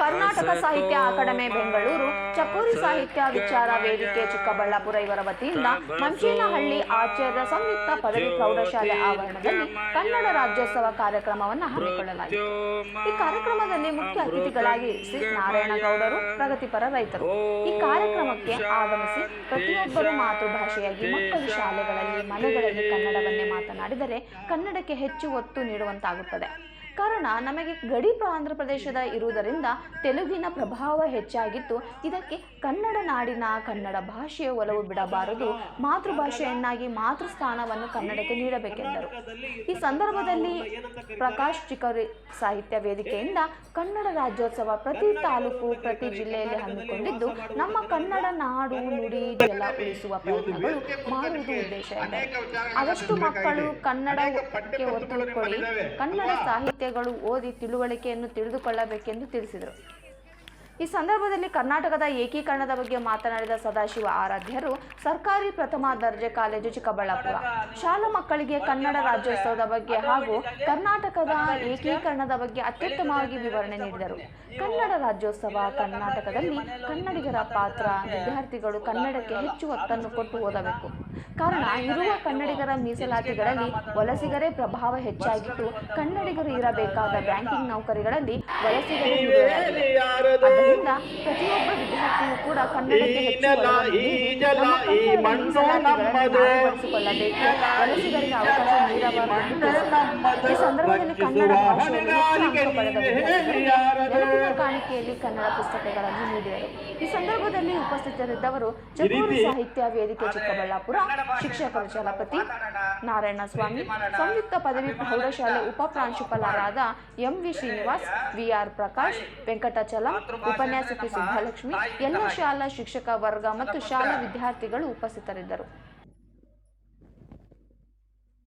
ಕರ್ನಾಟಕ ಸಾಹಿತ್ಯ ಅಕಾಡೆಮಿ ಬೆಂಗಳೂರು. ಚಕೋರಿ ಸಾಹಿತ್ಯ ವಿಚಾರ ವೇದಿಕೆ ಚಿಕ್ಕಬಳ್ಳಾಪುರ ಇವರ ವತಿಯಿಂದ ಮಂಚೇನಹಳ್ಳಿ ಆಚಾರ್ಯ ಸಂಯುಕ್ತ ಪದವಿ ಪ್ರೌಢಶಾಲೆ ಆವರಣದಲ್ಲಿ ಕನ್ನಡ ರಾಜ್ಯೋತ್ಸವ ಕಾರ್ಯಕ್ರಮವನ್ನು ಹಮ್ಮಿಕೊಳ್ಳಲಾಯಿತು. ಈ ಕಾರ್ಯಕ್ರಮದಲ್ಲಿ ಮುಖ್ಯ ಅತಿಥಿಗಳಾಗಿ ಶ್ರೀ ನಾರಾಯಣಗೌಡರು ಪ್ರಗತಿಪರ ರೈತರು. ಈ ಕಾರ್ಯಕ್ರಮಕ್ಕೆ ಆಗಮಿಸಿ ಪ್ರತಿಯೊಬ್ಬರು ಮಾತೃಭಾಷೆಯಾಗಿ ಮಕ್ಕಳು ಶಾಲೆಗಳಲ್ಲಿ ಮನೆಗಳಲ್ಲಿ ಕನ್ನಡವನ್ನೇ ಮಾತನಾಡಿದರೆ ಕನ್ನಡಕ್ಕೆ ಹೆಚ್ಚು ಒತ್ತು ನೀಡುವಂತಾಗುತ್ತದೆ. ಕಾರಣ ನಮಗೆ ಗಡಿ ಆಂಧ್ರ ಪ್ರದೇಶದ ಇರುವುದರಿಂದ ತೆಲುಗಿನ ಪ್ರಭಾವ ಹೆಚ್ಚಾಗಿತ್ತು. ಇದಕ್ಕೆ ಕನ್ನಡ ನಾಡಿನ ಕನ್ನಡ ಭಾಷೆಯ ಒಲವು ಬಿಡಬಾರದು. ಮಾತೃಭಾಷೆಯನ್ನಾಗಿ ಮಾತೃ ಸ್ಥಾನವನ್ನು ಕನ್ನಡಕ್ಕೆ ನೀಡಬೇಕೆಂದರು. ಈ ಸಂದರ್ಭದಲ್ಲಿ ಪ್ರಕಾಶ್ ಚಿಕರಿ ಸಾಹಿತ್ಯ ವೇದಿಕೆಯಿಂದ ಕನ್ನಡ ರಾಜ್ಯೋತ್ಸವ ಪ್ರತಿ ತಾಲೂಕು, ಪ್ರತಿ ಜಿಲ್ಲೆಯಲ್ಲಿ ಹಮ್ಮಿಕೊಂಡಿದ್ದು, ನಮ್ಮ ಕನ್ನಡ ನಾಡು ನುಡಿ ಜಲ ಉಳಿಸುವ ಪ್ರಯತ್ನಗಳು ಮಾಡುವುದು ಉದ್ದೇಶ ಇದೆ ಆದಷ್ಟು ಮಕ್ಕಳು ಕನ್ನಡಕ್ಕೆ ಒತ್ತು ಕೊಡಿ, ಕನ್ನಡ ಸಾಹಿತ್ಯಗಳು ಓದಿ ತಿಳುವಳಿಕೆಯನ್ನು ತಿಳಿದುಕೊಳ್ಳಬೇಕೆಂದು ತಿಳಿಸಿದರು. ಈ ಸಂದರ್ಭದಲ್ಲಿ ಕರ್ನಾಟಕದ ಏಕೀಕರಣದ ಬಗ್ಗೆ ಮಾತನಾಡಿದ ಸದಾಶಿವ ಆರಾಧ್ಯರು ಸರ್ಕಾರಿ ಪ್ರಥಮ ದರ್ಜೆ ಕಾಲೇಜು ಚಿಕ್ಕಬಳ್ಳಾಪುರ. ಶಾಲಾ ಮಕ್ಕಳಿಗೆ ಕನ್ನಡ ರಾಜ್ಯೋತ್ಸವದ ಬಗ್ಗೆ ಹಾಗೂ ಕರ್ನಾಟಕದ ಏಕೀಕರಣದ ಬಗ್ಗೆ ಅತ್ಯುತ್ತಮವಾಗಿ ವಿವರಣೆ ನೀಡಿದರು. ಕನ್ನಡ ರಾಜ್ಯೋತ್ಸವ ಕರ್ನಾಟಕದಲ್ಲಿ ಕನ್ನಡಿಗರ ಪಾತ್ರ ವಿದ್ಯಾರ್ಥಿಗಳು ಕನ್ನಡಕ್ಕೆ ಹೆಚ್ಚು ಒತ್ತನ್ನು ಕೊಟ್ಟು ಓದಬೇಕು. ಕಾರಣ ಇರುವ ಕನ್ನಡಿಗರ ಮೀಸಲಾತಿಗಳಲ್ಲಿ ವಲಸಿಗರೇ ಪ್ರಭಾವ ಹೆಚ್ಚಾಗಿದ್ದು ಕನ್ನಡಿಗರು ಇರಬೇಕಾದ ಬ್ಯಾಂಕಿಂಗ್ ನೌಕರಿಗಳಲ್ಲಿ ವಲಸಿಗರೇ. ಆದ್ದರಿಂದ ಪ್ರತಿಯೊಬ್ಬ ವಿದ್ಯಾರ್ಥಿಯೂ ಕೂಡ ಕನ್ನಡಕ್ಕೆ ಹೆಚ್ಚು ನಾಶಪಡಿಸಿಕೊಳ್ಳಬೇಕು ವಲಸಿಗರಿಗೆ ಅವಕಾಶ ನೀಡಬಾರದು. ಈ ಸಂದರ್ಭದಲ್ಲಿ ಕನ್ನಡ ಭಾಷೆಯನ್ನು ಹೆಚ್ಚಿನ ಅಂಕ ಪಡೆದ ಕಾಣಿಕೆಯಲ್ಲಿ ಕನ್ನಡ ಪುಸ್ತಕಗಳನ್ನು ನೀಡಿದರು. ಈ ಸಂದರ್ಭದಲ್ಲಿ ಉಪಸ್ಥಿತರಿದ್ದವರು ಜಗೂರು ಸಾಹಿತ್ಯ ವೇದಿಕೆ ಚಿಕ್ಕಬಳ್ಳಾಪುರ ಶಿಕ್ಷಕರು ಚಲಪತಿ ನಾರಾಯಣಸ್ವಾಮಿ ಸಂಯುಕ್ತ ಪದವಿ ಪ್ರೌಢಶಾಲೆ ಉಪ ಪ್ರಾಂಶುಪಾಲರಾದ M V Srinivas VR Prakash Venkatachalam ಉಪನ್ಯಾಸಕಿ ಸುಬ್ಬಲಕ್ಷ್ಮಿ ಎಲ್ಲ ಶಾಲಾ ಶಿಕ್ಷಕ ವರ್ಗ ಮತ್ತು ಶಾಲಾ ವಿದ್ಯಾರ್ಥಿಗಳು ಉಪಸ್ಥಿತರಿದ್ದರು.